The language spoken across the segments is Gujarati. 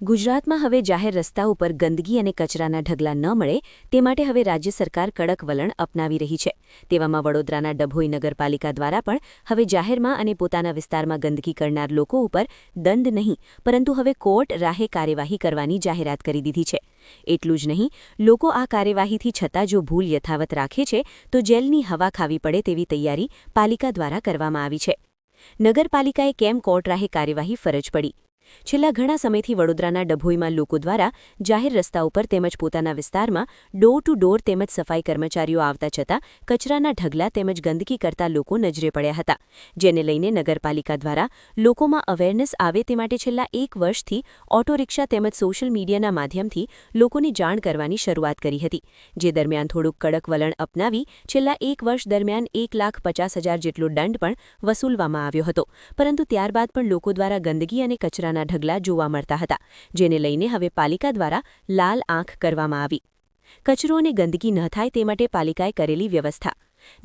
ગુજરાતમાં હવે જાહેર રસ્તા ઉપર ગંદકી અને કચરાના ઢગલા ન મળે તે માટે હવે રાજ્ય સરકાર કડક વલણ અપનાવી રહી છે. તેવામાં વડોદરાના ડભોઈ નગરપાલિકા દ્વારા પણ હવે જાહેરમાં અને પોતાના વિસ્તારમાં ગંદકી કરનાર લોકો ઉપર દંડ નહીં, પરંતુ હવે કોર્ટ રાહે કાર્યવાહી કરવાની જાહેરાત કરી દીધી છે. એટલું જ નહીં, લોકો આ કાર્યવાહીથી છતાં જો ભૂલ યથાવત રાખે છે, તો જેલની હવા ખાવી પડે તેવી તૈયારી પાલિકા દ્વારા કરવામાં આવી છે. નગરપાલિકાએ કેમ કોર્ટ રાહે કાર્યવાહી ફરજ પડી? છેલ્લા ઘણા સમયથી વડોદરાના ડભોઈમાં લોકો દ્વારા જાહેર રસ્તા ઉપર તેમજ પોતાના વિસ્તારમાં ડોર ટુ ડોર તેમજ સફાઈ કર્મચારીઓ આવતા છતાં કચરાના ઢગલા તેમજ ગંદકી કરતા લોકો નજરે પડ્યા હતા, જેને લઈને નગરપાલિકા દ્વારા લોકોમાં અવેરનેસ આવે તે માટે છેલ્લા એક વર્ષથી ઓટો રિક્ષા તેમજ સોશિયલ મીડિયાના માધ્યમથી લોકોની જાણ કરવાની શરૂઆત કરી હતી, જે દરમિયાન થોડુંક કડક વલણ અપનાવી છેલ્લા એક વર્ષ દરમિયાન એક લાખ પચાસ હજાર જેટલો દંડ પણ વસૂલવામાં આવ્યો હતો, પરંતુ ત્યારબાદ પણ લોકો દ્વારા ગંદકી અને કચરાના ઢગલા જોવા મળતા હતા, જેને લઈને હવે પાલિકા દ્વારા લાલ આંખ કરવામાં આવી. કચરો અને ગંદકી ન થાય તે માટે પાલિકાએ કરેલી વ્યવસ્થા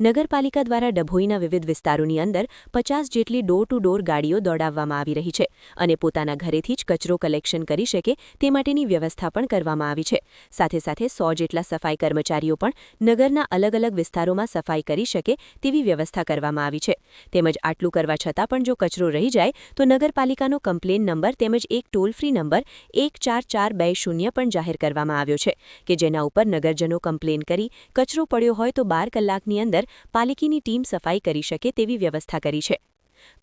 નગરપાલિકા દ્વારા ડભોઈના વિવિધ વિસ્તારોની અંદર પચાસ જેટલી ડોર ટુ ડોર ગાડીઓ દોડાવવામાં આવી રહી છે અને પોતાના ઘરેથી જ કચરો કલેક્શન કરી શકે તે માટેની વ્યવસ્થા પણ કરવામાં આવી છે. સાથે સાથે સો જેટલા સફાઈ કર્મચારીઓ પણ નગરના અલગ અલગ વિસ્તારોમાં સફાઈ કરી શકે તેવી વ્યવસ્થા કરવામાં આવી છે. તેમજ આટલું કરવા છતાં પણ જો કચરો રહી જાય, તો નગરપાલિકાનો કમ્પ્લેન નંબર તેમજ એક ટોલ ફ્રી નંબર એક ચાર ચાર બે શૂન્ય પણ જાહેર કરવામાં આવ્યો છે કે જેના ઉપર નગરજનો કમ્પ્લેન કરી કચરો પડ્યો હોય તો બાર કલાકની અંદર પાલિકીની ટીમ સફાઈ કરી શકે તેવી વ્યવસ્થા કરી છે.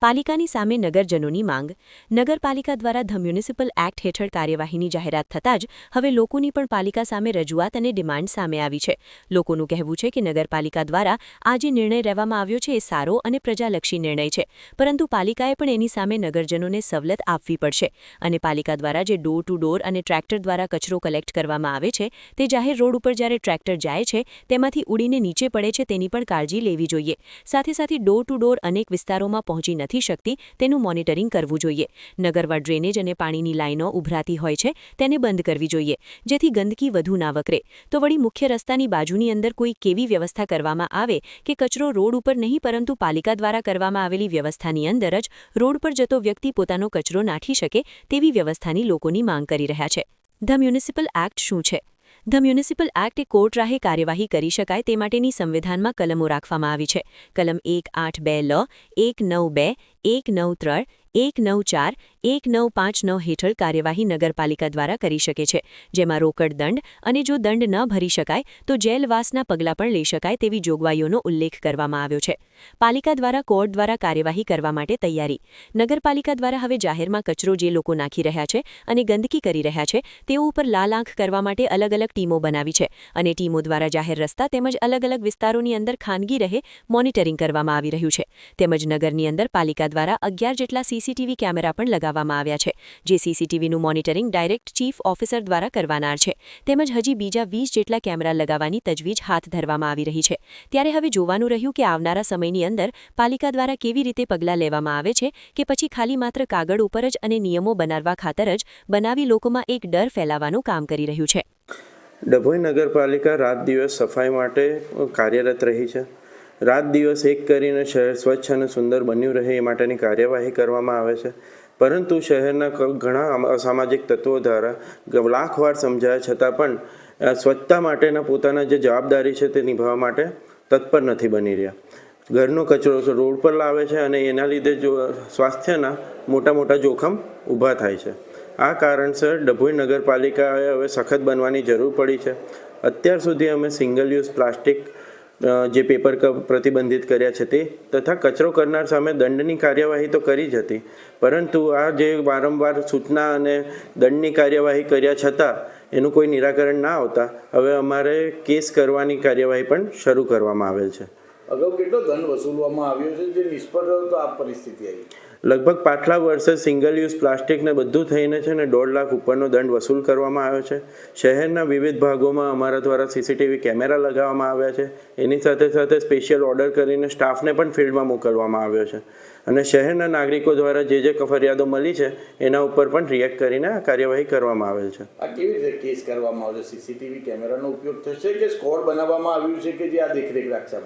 પાલિકાની સામે નગરજનોની માંગ. નગરપાલિકા દ્વારા ધ મ્યુનિસિપલ એક્ટ હેઠળ કાર્યવાહીની જાહેરાત થતાં જ હવે લોકોની પણ પાલિકા સામે રજૂઆત અને ડિમાન્ડ સામે આવી છે. લોકોનું કહેવું છે કે નગરપાલિકા દ્વારા આ જે નિર્ણય લેવામાં આવ્યો છે એ સારો અને પ્રજાલક્ષી નિર્ણય છે. પરંતુ પાલિકાએ પણ એની સામે નગરજનોને સવલત આપવી પડશે અને પાલિકા દ્વારા જે ડોર ટુ ડોર અને ટ્રેક્ટર દ્વારા કચરો કલેક્ટ કરવામાં આવે છે તે જાહેર રોડ ઉપર જ્યારે ટ્રેક્ટર જાય છે તેમાંથી ઉડીને નીચે પડે છે તેની પણ કાળજી લેવી જોઈએ. સાથે સાથે ડોર ટુ ડોર અનેક વિસ્તારોમાં પહોંચી નથી શકતી, તેનું મોનિટરિંગ કરવું જોઈએ. નગરમાં ડ્રેનેજ અને પાણીની લાઇનો ઉભરાતી હોય છે, તેને બંધ કરવી જોઈએ, જેથી ગંદકી વધુ ના વકરે. તો વળી મુખ્ય રસ્તાની બાજુની અંદર કોઈ કેવી વ્યવસ્થા કરવામાં આવે કે કચરો રોડ ઉપર નહીં, પરંતુ પાલિકા દ્વારા કરવામાં આવેલી વ્યવસ્થાની અંદર જ રોડ પર જતો વ્યક્તિ પોતાનો કચરો નાખી શકે તેવી વ્યવસ્થાની લોકોની માંગ કરી રહ્યા છે. ધ મ્યુનિસિપલ એક્ટ શું છે? ધ મ્યુનિસિપલ એક્ટ કોર્ટ રાહે કાર્યવાહી કરી શકાય તે માટેની સંવિધાનમાં કલમો રાખવામાં આવી છે. કલમ એક આઠ બે લ, એક નવ બે, એક નવ ત્રણ એક નવ ચાર, એક નવ પાંચ નવ હેઠળ કાર્યવાહી નગરપાલિકા દ્વારા કરી શકે છે, જેમાં રોકડ દંડ અને જો દંડ ન ભરી શકાય, તો જેલવાસના પગલાં પણ લઈ શકાય તેવી જોગવાઈઓનો ઉલ્લેખ કરવામાં આવ્યો છે. પાલિકા દ્વારા કોર્ટ દ્વારા કાર્યવાહી કરવા માટે તૈયારી. નગરપાલિકા દ્વારા હવે જાહેરમાં કચરો જે લોકો નાખી રહ્યા છે અને ગંદકી કરી રહ્યા છે, તેઓ ઉપર લાલ આંખ કરવા માટે અલગ અલગ ટીમો બનાવી છે અને ટીમો દ્વારા જાહેર રસ્તા તેમજ અલગ અલગ વિસ્તારોની અંદર ખાનગી રહે મોનિટરિંગ કરવામાં આવી રહ્યું છે. તેમજ નગરની અંદર પાલિકા દ્વારા અગિયાર જેટલા સીસીટીવી કેમેરા પણ લગાવવામાં આવ્યા છે, જે સીસીટીવીનું મોનિટરિંગ ડાયરેક્ટ ચીફ ઓફિસર દ્વારા કરવાનાર છે. તેમજ હજી બીજા વીસ જેટલા કેમેરા લગાવવાની તજવીજ હાથ ધરવામાં આવી રહી છે. ત્યારે હવે જોવાનું રહ્યું કે આવનારા સમયની અંદર પાલિકા દ્વારા કેવી રીતે પગલાં લેવામાં આવે છે કે પછી ખાલી માત્ર કાગળ ઉપર જ અને નિયમો બનાવવા ખાતર જ બનાવી લોકોમાં એક ડર ફેલાવવાનું કામ કરી રહ્યું છે. ડભોઈ નગરપાલિકા રાત દિવસ સફાઈ માટે કાર્યરત રહી છે. રાત દિવસ એક કરીને શહેર સ્વચ્છ અને સુંદર બન્યું રહે એ માટેની કાર્યવાહી કરવામાં આવે છે. પરંતુ શહેરના ઘણા અસામાજિક તત્વો દ્વારા લાખવાર સમજાયા છતાં પણ સ્વચ્છતા માટેના પોતાના જે જવાબદારી છે તે નિભાવવા માટે તત્પર નથી બની રહ્યા. ઘરનો કચરો રોડ પર લાવે છે અને એના લીધે જો સ્વાસ્થ્યના મોટા મોટા જોખમ ઊભા થાય છે. આ કારણસર ડભોઈ નગરપાલિકાએ હવે સખત બનવાની જરૂર પડી છે. અત્યાર સુધી અમે સિંગલ યુઝ પ્લાસ્ટિક જે પેપર કપ પ્રતિબંધિત કર્યા છે તે, તથા કચરો કરનાર સામે દંડની કાર્યવાહી તો કરી જ હતી. પરંતુ આ જે વારંવાર સૂચના અને દંડની કાર્યવાહી કર્યા છતાં, એનું કોઈ નિરાકરણ ના આવતા, હવે અમારે કેસ કરવાની કાર્યવાહી પણ શરૂ કરવામાં આવેલ છે. અગાઉ કેટલો દંડ વસૂલવામાં આવ્યો છે? જે નિષ્ફળ રહ્યો તો આ પરિસ્થિતિ આવી. લગભગ પાછલા વર્ષે સિંગલ યુઝ પ્લાસ્ટિકને બધું થઈને છે ને દોઢ લાખ ઉપરનો દંડ વસૂલ કરવામાં આવ્યો છે. શહેરના વિવિધ ભાગોમાં અમારા દ્વારા સીસીટીવી કેમેરા લગાવવામાં આવ્યા છે. એની સાથે સાથે સ્પેશિયલ ઓર્ડર કરીને સ્ટાફને પણ ફિલ્ડમાં મોકલવામાં આવ્યો છે. અને શહેરના નાગરિકો દ્વારા જે જે કફરિયાદો મળી છે એના ઉપર પણ રિએક્ટ કરીને આ કાર્યવાહી કરવામાં આવેલ છે. આ કેવી રીતે કેસ કરવામાં આવશે? સીસીટીવી કેમેરાનો ઉપયોગ થશે કે સ્કોડ બનાવવામાં આવ્યું છે કે જે આ દેખરેખ રાખશે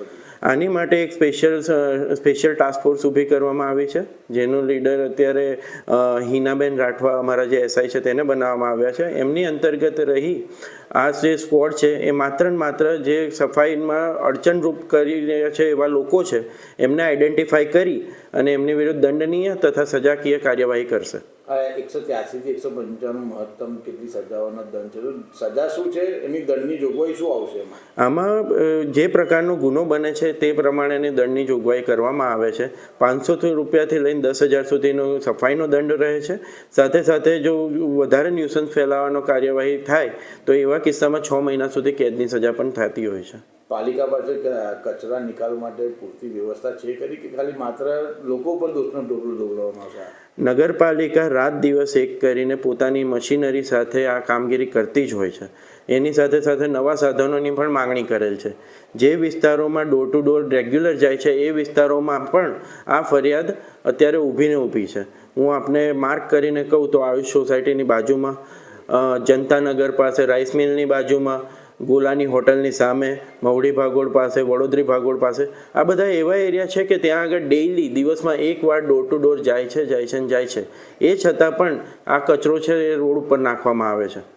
આની માટે એક સ્પેશિયલ સ્પેશિયલ ટાસ્ક ફોર્સ ઊભી કરવામાં આવી છે જેનું લીડર અત્યારે હિનાબેન રાઠવા અમારા જે એસઆઈ છે તેને બનાવવામાં આવ્યા છે. એમની અંતર્ગત રહી આ જે સ્કોડ છે એ માત્ર ને માત્ર જે સફાઈમાં અડચણરૂપ કરી રહ્યા છે એવા લોકો છે એમને આઈડેન્ટિફાઈ કરી અને એમની વિરુદ્ધ દંડનીય તથા સજાકીય કાર્યવાહી કરશે. એકસો ત્યાસીથી એકસો પંચાણું મહત્તમ કેટલી સજાઓનો દંડ છે? સજા શું છે? એની દંડની જોગવાઈ શું આવશે આમાં જે પ્રકારનો ગુનો બને છે તે પ્રમાણેની દંડની જોગવાઈ કરવામાં આવે છે. પાંચસોથી રૂપિયાથી લઈને દસ હજાર સુધીનો સફાઈનો દંડ રહે છે. સાથે સાથે જો વધારે ન્યુસન્સ ફેલાવવાનો કાર્યવાહી થાય તો એવા કિસ્સામાં છ મહિના સુધી કેદની સજા પણ થતી હોય છે. પાલિકા પાસે કચરા નિકાલ માટે પૂરતી વ્યવસ્થા છે કરી કે ખાલી માત્ર લોકો પર દોષનો ઢોકળું ઢોકળવામાં આવશે? નગરપાલિકા રાત દિવસ એક કરીને પોતાની મશીનરી સાથે આ કામગીરી કરતી જ હોય છે. એની સાથે સાથે નવા સાધનોની પણ માંગણી કરેલ છે. જે વિસ્તારોમાં ડોર ટુ ડોર રેગ્યુલર જાય છે, એ વિસ્તારોમાં પણ આ ફરિયાદ અત્યારે ઊભીને ઊભી છે. હું આપને માર્ક કરીને કહું તો આયુષ સોસાયટીની બાજુમાં જનતા જનતાનગર પાસે રાઈસ મિલની બાજુમાં ગોલાની હોટલની સામે મવડી ભાગોળ પાસે, વડોદરી ભાગોળ પાસે, આ બધા એવા એરિયા છે કે ત્યાં આગળ ડેઇલી દિવસમાં એકવાર ડોર ટુ ડોર જાય છે જાય છે ને જાય છે. એ છતાં પણ આ કચરો છે એ રોડ ઉપર નાખવામાં આવે છે.